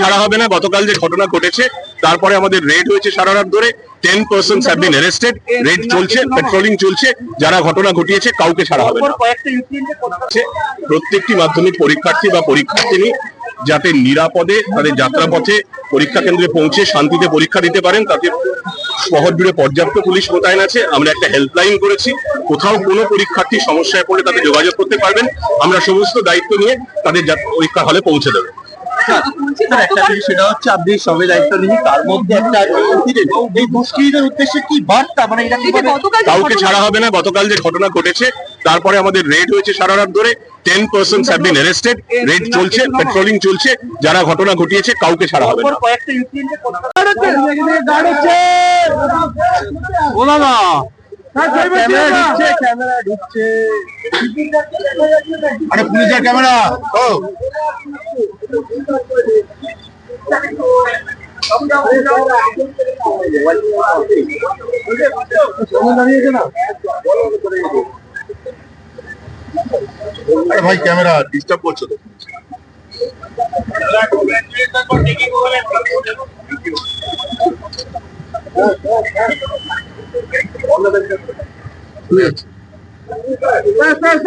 ছাড়া হবে না। গতকাল যে ঘটনা ঘটেছে তারপরে আমাদের রেড হয়েছে সারা রাত ধরে। Ten percent have been arrested raid চলছে পেট্রোলিং চলছে। যারা ঘটনা ঘটিয়েছে কাউকে ছাড়া হবে না। প্রত্যেকটি মাধ্যমিক পরীক্ষার্থী বা পরীক্ষার্থিনী যাতে নিরাপদে তাদের যাত্রাপথে পরীক্ষা কেন্দ্রে পৌঁছে শান্তিতে পরীক্ষা দিতে পারেন। তাতে শহর জুড়ে পর্যাপ্ত পুলিশ মোতায়েন আছে। আমরা একটা হেল্পলাইন করেছি। কোথাও কোনো পরীক্ষার্থী সমস্যায় পড়লে তাদের যোগাযোগ করতে পারবেন। আমরা সমস্ত দায়িত্ব নিয়ে তাদের পরীক্ষা হলে পৌঁছে দেবো। স্যার একটা জিনিস সেটা হচ্ছে আপনি সবে দায়িত্ব নিন তার মধ্যে একটা এই দুষ্কৃতীদের উদ্দেশ্যে কি বার্তা? মানে এটা কাউকে ছাড়া হবে না গতকাল যে ঘটনা ঘটেছে তারপরে আমাদের রেড হয়েছে সারা রাত ধরে ten percent have been arrested raid চলছে পেট্রোলিং চলছে যারা ঘটনা ঘটিয়েছে কাউকে ছাড়া হবে না। কয়েকটা ইনসিডেন্টে ও দাদা ক্যামেরা ঢুকছে ক্যামেরা আরে পুলিশের ক্যামেরা ও। আরে ভাই ক্যামেরা ডিস্টার্ব করছ তো। আছে